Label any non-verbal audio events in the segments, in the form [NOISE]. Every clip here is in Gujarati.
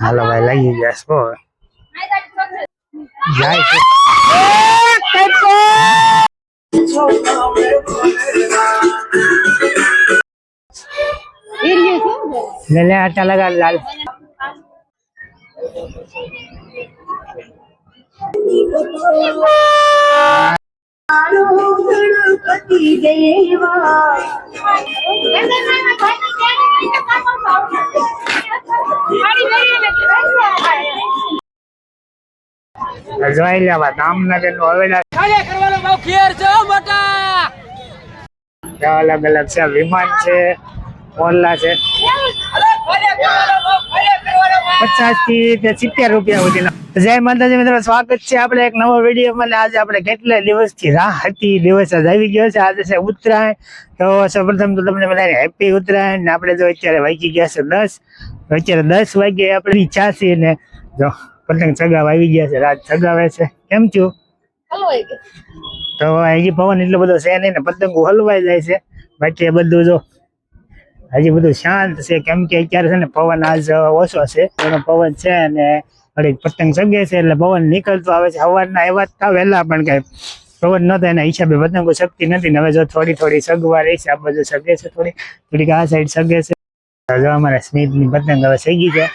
હાલો ભાઈ લાગી ગયા છો જાય છે. લે લે આટા લગા લાલ. જોઈ લેવા દામનગરનું હવેડા અલગ અલગ છે વિમાન છે ઓલા છે. પચાસથી તે સિત્તેર રૂપિયા સુધી જય માતાજી મિત્રો સ્વાગત છે આપણે એક નવો વીડિયો મને આજે આપણે કેટલા દિવસથી રાહ હતી દિવસ જ આવી ગયો છે. આજે છે ઉત્તરાયણ. તો સૌપ્રથમ તો તમને બધાને હેપી ઉત્તરાયણ ને આપણે જો અત્યારે વાગી ગયા છે દસ અત્યારે દસ વાગે આપણે ચાસી ને જો પતંગ ચગાવ આવી ગયા છે રાત ચગાવે છે. કેમ છું? તો હજી પવન એટલો બધો છે નહીં ને પતંગો હલવાઈ જાય છે. બાકી બધું જો હજી બધું શાંત છે. કેમ કે અત્યારે છે ને પવન આજ ઓછો છે. એનો પવન છે અને વળી પતંગ સગે છે એટલે પવન નીકળતો આવે છે. સવારના એવા જ તા વહેલા પણ કઈ પવન નતો એના હિસાબે પતંગો શક્તિ નથી ને હવે જો થોડી થોડી સગવા રહી છે આ બધું સગે છે થોડી. થોડીક આ સાઈડ સગે છે. જો અમારા સ્મિતની પતંગ હવે થઈ ગઈ છે.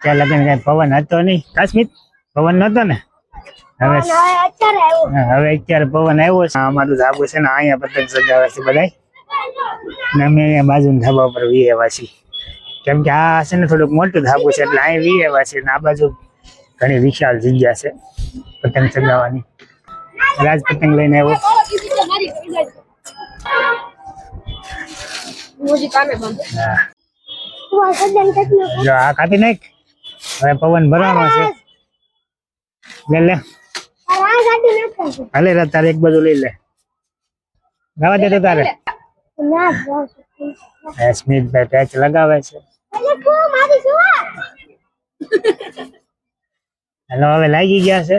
ત્યાં લગ્ન કઈ પવન હતો નહીં. કા સ્મિત પવન નતો ને? હવે હવે અત્યારે પવન આવ્યો છે. અમારું ધાબુ છે ને અહીંયા પતંગ સજાવે છે બધાય. ને અમે અહીંયા બાજુના ધાબા પર વી આવ્યા છીએ કેમ કે આ છે ને થોડુંક મોટું ધાબુ છે એટલે અહીં વી આવ્યા છે ને આ બાજુ ઘણી વિશાળ જગ્યા છે પતંગ સજાવવાની. રાજ પતંગ લઈને આવ્યો. હા જો આ કાપી નાખ. હવે પવન ભરવાનો છે. લે લે. હાલે રા તારે એક બાજુ લઈ લે. ગાવા દે તો તારે. સ્મિતભાઈ પેચ લગાવે છે. હેલો હવે લાગી ગયા છે.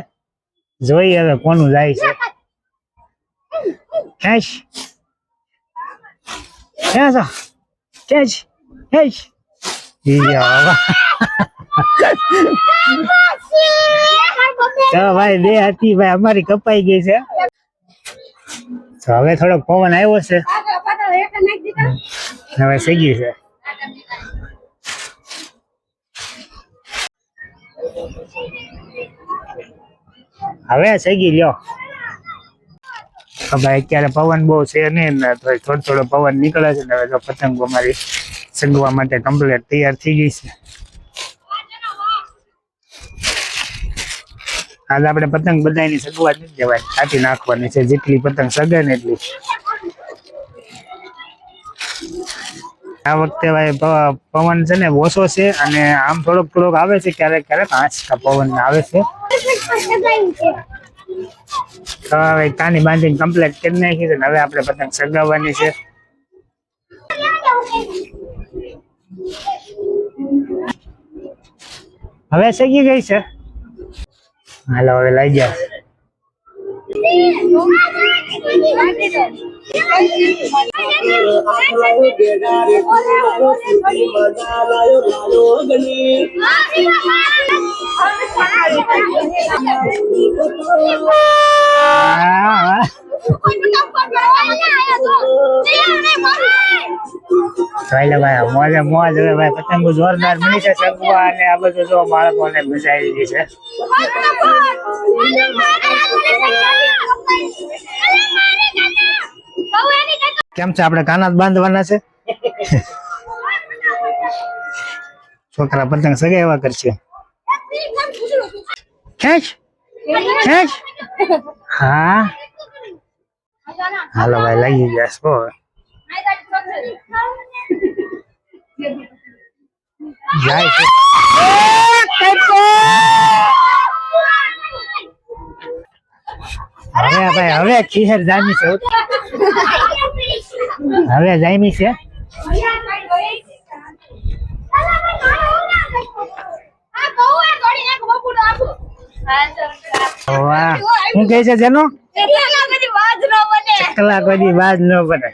જોઈએ હવે કોનું જાય છે. કેશ ક્યાં છો કેશ કેશ તો ભાઈ બે હતી ભાઈ અમારી કપાઈ ગઈ છે? તો હવે થોડોક પવન આવ્યો છે. હવે સગી છે. હવે સગી લ્યો. ભાઈ અત્યારે પવન બહુ છે નહીં ને તો થોડો થોડો પવન નીકળે છે ને હવે તો પતંગો મારી સગવા માટે કમ્પ્લીટ તૈયાર થઈ ગઈ છે. આજ આપણે પતંગ બધાની સગવા નથી દેવાની કાપી નાખવાની છે, જેટલી પતંગ સગે ને એટલી. આ વખતે ભાઈ પવન છે ને ઓછો છે અને આમ થોડોક થોડોક આવે છે, ક્યારેક ક્યારેક આંચકા પવન આવે છે. તો હવે કાની બાંધીને કમ્પ્લીટ કરી નાખી છે હવે આપણે પતંગ સગાવવાની છે. હવે સગી ગઈ છે? હાલો હવે લઈ ગયા. આ, ભાઈ મોજે મોજ હવે ભાઈ. પતંગો જોરદાર મળી છે સગવા અને આ બધું જો બાળકોને મજા દીધી છે. કેમ છે? આપણે કાના જ બાંધવાના છે? [LAUGHS] છોકરા પતંગ સગાવ્યા કરશે. ખેંચ ખેંચ હા હાલો ભાઈ લાગી ગયા છો જાય છે હવે ભાઈ હવે ખીહર જામી છે. [LAUGHS] હવે જામી છે. વાહ. શું કહે છે જેનો કલાક બધી બાજ ન બને.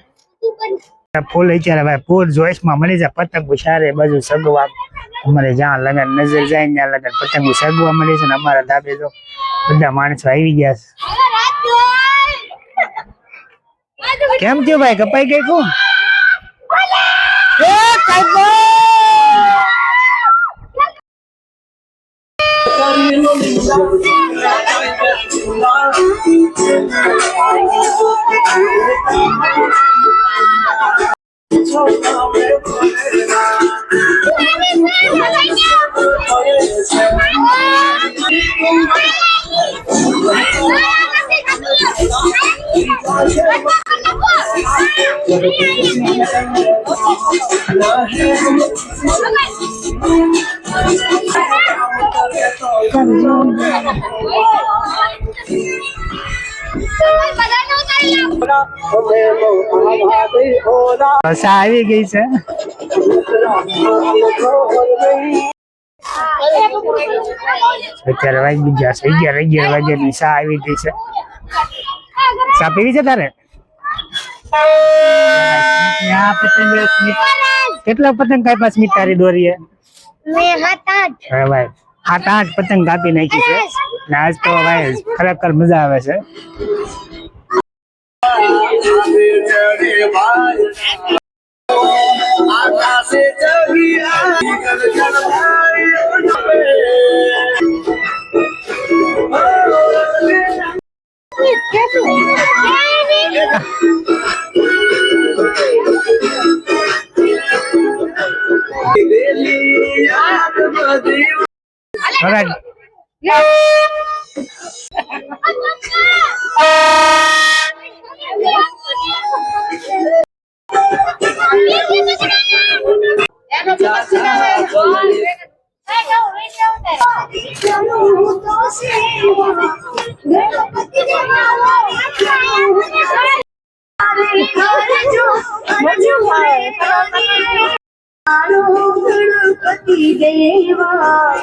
ફૂલ અત્યારે ભાઈ પૂર જોઈશમાં મળી જાય. પતંગ સારે બાજુ સગવા. અમારે જ્યાં લગન નજર જાય ત્યાં લગન. પતંગો સગવા મળી છે ને અમારા ધાબે તો બધા માણસો આવી ગયા છે. કેમ થયું ભાઈ? કપાઈ ગઈ કું એ કાકો! ભાષા આવી ગઈ છે અત્યારે વાગી ગયા છે અગિયાર અગિયાર વાગ્યાની શા આવી ગઈ છે શા પીવી છે તારે આ પતંગ સ્મિત- કેટલા પતંગ કાપ્યા સ્મિત તારી દોરીએ મેં હતા જ હવે ભાઈ સાત આઠ પતંગ કાપી નાખી છે. ને આજ તો ભાઈ ખરેખર મજા આવે છે. હવે ગણપતિ દેવા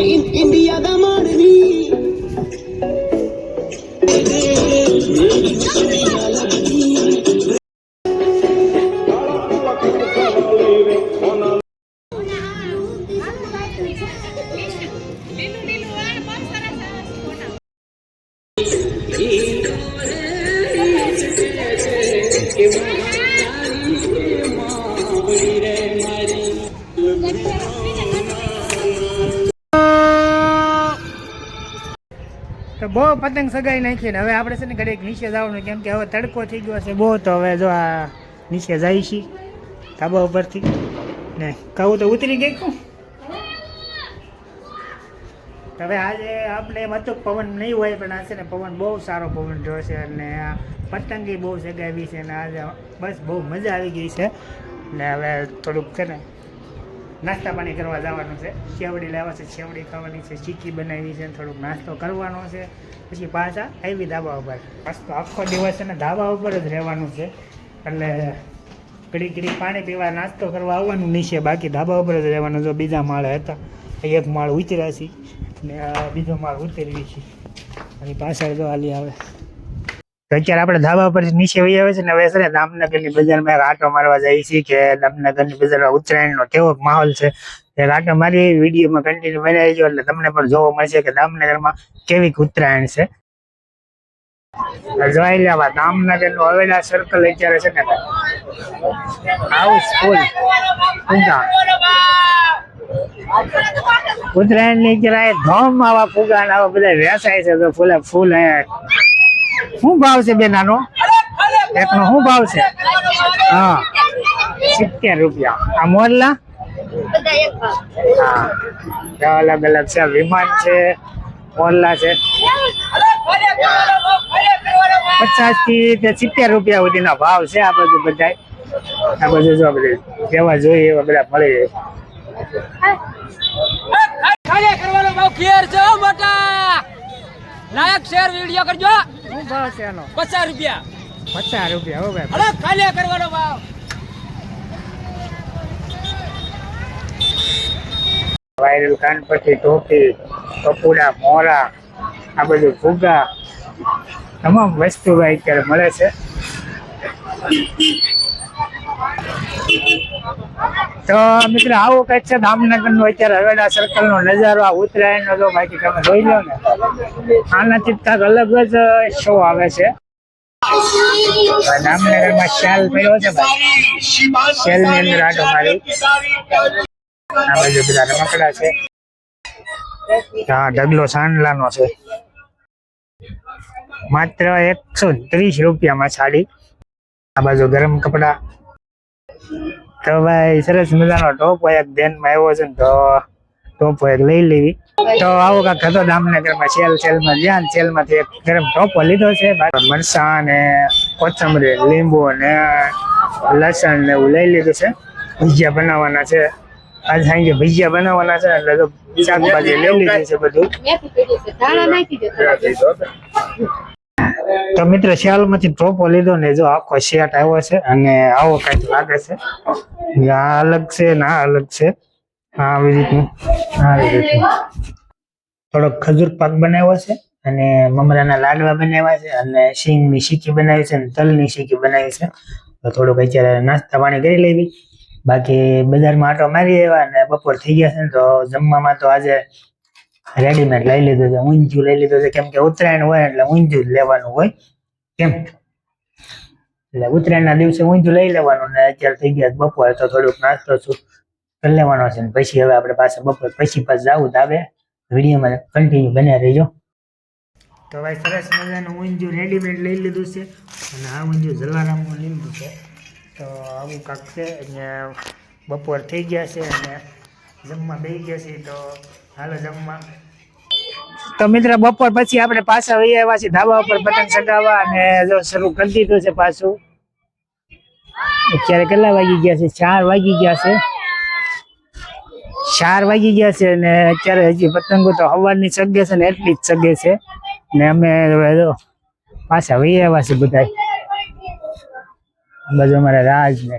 India da Marvi. તો બહુ પતંગ સગાઈ નાખીને હવે આપણે છે ને ઘડીક નીચે જવાનું, કેમ કે હવે તડકો થઈ ગયો છે બહુ, તો હવે જો આ નીચે જાય છે ધાબા ઉપરથી. ને કહું તો ઉતરી ગઈ તો. હવે આજે આપણે એમ હતું પવન નહીં હોય, પણ આ છે ને પવન બહુ સારો પવન રહ્યો છે અને આ પતંગી બહુ સગાવી છે ને આજે બસ બહુ મજા આવી ગઈ છે. ને હવે થોડુંક છે ને નાસ્તા પાણી કરવા જવાનું છે. ચેવડી લેવા છે ચેવડી ખાવાની છે, ચીકી બનાવી છે, થોડુંક નાસ્તો કરવાનો છે. પછી પાછા આવી ધાબા ઉપર. આજ આખો દિવસ છે ને ધાબા ઉપર જ રહેવાનું છે. એટલે ઘડી ઘડી પાણી પીવા, નાસ્તો કરવા આવવાનું નહીં છે. બાકી ધાબા ઉપર જ રહેવાનું. જો બીજા માળે હતા એક માળ ઉતર્યા છીએ. ને બીજો માળ ઉતરવી છે અને પાછળ જો હાલી આવે. અત્યારે આપણે ધાબા પર નીચે વહી આવે છે ને હવે છે ને દામનગરની બજારમાં આટો મારવા જઈએ છીએ કે દામનગરની બજારમાં ઉત્તરાયણનો કેવો માહોલ છે. એક આટો મારી વિડીયોમાં કન્ટિન્યુ બનાવી જો એટલે તમને પણ જોવા મળશે કે દામનગરમાં કેવી ઉત્તરાયણ છે. જોઈ લેવા દામનગરનું હવેલા સર્કલ અત્યારે છે ને. હાઉસ ફૂલ ઉત્તરાયણની અત્યારે ધોમ આવા ફુગા આવા બધા વેસાય છે તો ફૂલે, ફૂલ અહીંયા શું ભાવ છે બેન આનો? એકનો શું ભાવ છે? હા. સિત્તેર રૂપિયા. આ મોરલા હા. અલગ અલગ છે. વિમાન છે મોરલા છે. પચાસથી સિત્તેર રૂપિયા સુધીના ભાવ છે આ બધું બધા આ બધું જો બધું જેવા જોઈએ એવા બધા મળી જાય કરવાનો ભાવ ઘેર છે મોટા. લાયક શેર વિડિયો કરજો. શું ભાવ છે એનો? પચાસ રૂપિયા. પચાસ રૂપિયા હો ભાઈ. અરે ખાલી કરવાનો ભાવ. વાયરલ કાનપટ્ટી ટોપી કપૂડા મોરા આ બધું ફુગા તમામ વસ્તુ ભાઈ અત્યારે મળે છે. તો મિત્રો, આવું કંઈક છે ધામનગરનું અત્યારે હવેડા સર્કલ નો નજારો, આ ઉત્તરાયણ નો તો બાકી તમે જોઈ લો ને આનાથી કાંઈક અલગ જ શો આવે છે. જામનગરમાં શેલ પડ્યો છે શેલની અંદર આટો મારી. આ બાજુ બધા રમકડા છે. હા ઢગલો સાંડલાનો છે. માત્ર એકસો ત્રીસ રૂપિયામાં સાડી. આ બાજુ ગરમ કપડા. તો ભાઈ સરસ મજાનો ટોપ એક ધ્યાનમાં આવ્યો છે ને તો ટોપ એક લઈ લેવી. તો આવો કાંક હતો દામનગરમાં સેલ સેલમાં જ્યાં સેલમાંથી એક ગરમ ટોપો લીધો છે. મરસા ને કોથમરી લીંબુ ને લસણ ને એવું લઈ લીધું છે. ભજીયા બનાવવાના છે. આજ સાંજે ભજીયા બનાવવાના છે એટલે તો શાકભાજી લઈ લીધી છે બધું. તો મિત્ર, શિયાળમાંથી ટોપો લીધો ને જો આખો શેટ આવ્યો છે અને આવો કંઈક લાગે છે. આ અલગ છે ને આ અલગ છે. હા, આવી રીતનું. થોડોક ખજૂર પાક બનાવ્યો છે અને મમરાના લાડવા બનાવ્યા છે અને સિંગની શીકી બનાવી છે અને તલની શીકી બનાવી છે. તો થોડુંક અત્યારે નાસ્તા પાણી કરી લેવી. બાકી બજારમાં આટો મારી આવ્યા અને બપોર થઈ ગયા છે તો જમવામાં તો આજે રેડીમેડ લઈ લીધું છે, ઊંધ્યું લઈ લીધું છે. કેમ કે ઉત્તરાયણ હોય એટલે ઊંધ્યું જ લેવાનું હોય. કેમ? એટલે ઉત્તરાયણના દિવસે ઊંધિયું લઈ લેવાનું ને અત્યારે થઈ ગયા બપોર તો થોડુંક નાસ્તો છું કરી લેવાનો છે ને પછી હવે આપણે પાસે બપોર પછી પાછું જવું તો આવે વિડીયોમાં કન્ટિન્યુ બન્યા રહેજો. તો ભાઈ સરસ મજાનું ઊંધ્યું રેડીમેડ લઈ લીધું છે અને આ ઊંધ્યું જલારામનું લીધું છે. તો આવું કાંક છે, અહીંયા બપોર થઈ ગયા છે અને જમવા બેસી ગયા છે તો હાલો જમવા. તો મિત્ર બપોર પછી આપણે પાછા વહી આવ્યા છીએ ધાબા ઉપર પતંગ ચગાવવા અને જો શરૂ કરી દીધું છે પાછું. અત્યારે કેટલા વાગી ગયા છે? ચાર વાગી ગયા છે. ચાર વાગી ગયા છે અને અત્યારે હજી પતંગો તો હવાની ચગે છે ને એટલી જ ચગે છે. ને અમે જો પાછા વહી આવ્યા છે બધા બાજુ અમારા રાજ ને.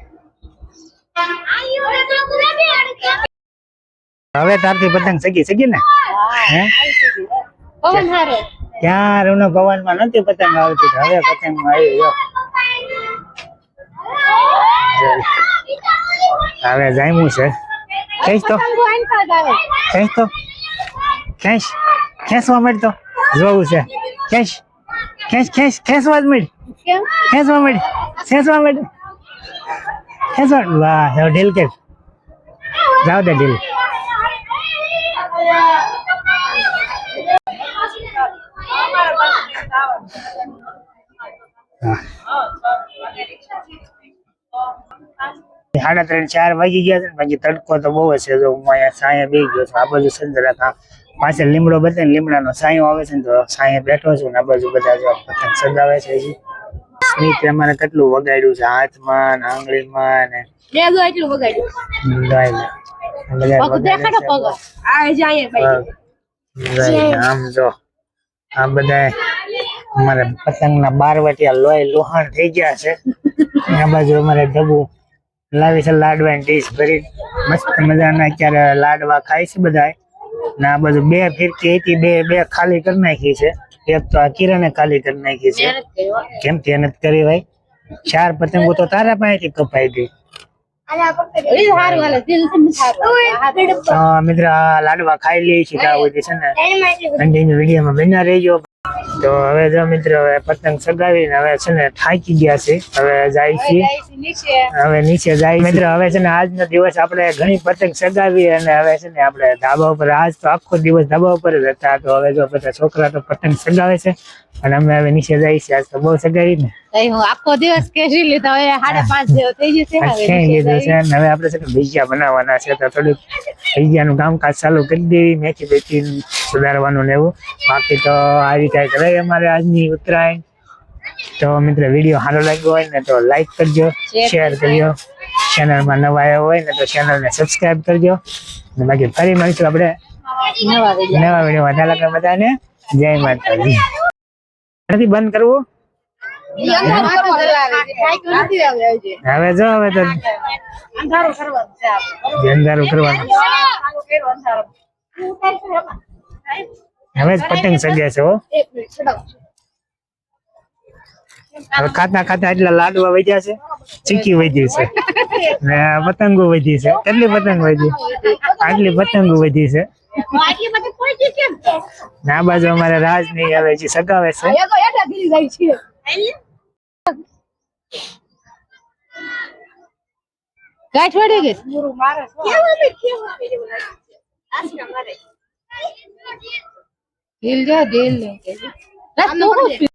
હવે તારથી પતંગ સગી સગી ને? હે પવન હારે. ત્યાં રૂનો પવનમાં નથી પતંગ આવતી હવે પતંગ આવી ગયો. હવે જામ્યું છે. કઈશ તો. કઈશ તો. ખેંચ. ખેંચવા મળતો જોવું છે. ખેંચ. ખેંચ ખેંચ. ખેંચવા જ કેમ? ખેંચવા મળી. ખેંચવા માંડ વાહ હવે ઢીલ કે જાવ દે ઢીલ સાડા ત્રણ ચાર વાગી ગયા છે ને બાકી તડકો તો બહુ હશે હું અહીંયા સાયા બે ગયો છું આ બાજુ સંજરા કા પાછળ લીમડો બતાવે ને લીમડાનો સાયો આવે છે ને તો સાયા બેઠો છું ને આ બાજુ બધા જો પતંગ સગાવે છે હજી સ્મિત અમારે કેટલું વગાડ્યું છે? હાથમાં ને આંગળીમાં ને લેજો એટલું બગાડ્યું ગાય ને. બધા પગ દેખાડો પગ. આ જાય ભાઈ. આમ જો. આ બધા અમારે પતંગના બારવટિયા લોહી લોહાણ થઈ ગયા છે. આ બાજુ અમારે ડબ્બુ લાવી છે લાડવાની ડીશ ભરી. મસ્ત મજાના અત્યારે લાડવા ખાય છે બધા ને આ બાજુ બે ફીરકી હતી બે બે ખાલી કરી નાખી છે. એક તો આ કિરણે કાલી કરી નાખી છે. કેમ મહેનત કરી ભાઈ? ચાર પતંગો તો તારા પાસેથી કપાઈ ગઈ. મિત્ર લાડવા ખાઈ લઈ છે ને. કન્ટિન્યુ વિડીયોમાં બન્યા રહેજો. તો હવે જો મિત્રો હવે પતંગ સગાવીને હવે છે ને થાકી ગયા છે. હવે જાય છે. હવે નીચે. જાય મિત્રો હવે છે ને આજનો દિવસ આપણે ઘણી પતંગ સગાવી અને હવે છે ને આપણે ધાબા ઉપર આજ તો આખો દિવસ ધાબા ઉપર જ હતા. તો હવે જો બધા છોકરા તો પતંગ સગાવે છે અને અમે હવે નીચે જાય છે આજ તો બહુ સગાવી ને. આખો દિવસ કેસી લીધા. હવે સાડા પાંચ જેવો થઈ જશે હવે ક્યાંય નીચે લીધું છે? આપણે ને ભજીયા બનાવવાના છે. તો થોડુંક ભજીયાનું કામકાજ ચાલુ કરી દેવી મેથી બેથી સુધારવાનું ને એવું. બાકી તો આ રીતે કંઈક અમારે આજની ઉત્તરાયણ. તો મિત્ર વીડિયો સારો લાગ્યો હોય ને તો લાઈક કરજો શેર કરજો. ચેનલમાં નવા આવ્યા હોય ને તો ચેનલને સબસ્ક્રાઇબ કરજો. અને બાકી ફરી મળીશું આપણે નવા વીડિયો નવા વીડિયો વધારે લાગે બધાને જય માતાજી. નથી બંધ કરવું? હવે જો હવે તો અંધારું કરવાનું છે અંધારું કરવાનું. હવે જ પતંગ સગે છે હો. એક મિનિટ છોડાવો. હવે ખાતા ખાતા એટલા લાડવા વધ્યા છે. ચીકી વધી છે. ને પતંગો વધી છે. કેટલી પતંગ વધી આટલી પતંગો વધી છે? ને આ બાજુ અમારે રાજ નહીં આવે જે સગાવે છે. છે. ગાંઠ વળી ગઈ? કેવું ઢીલ જા, ઢીલ. રાત તું શું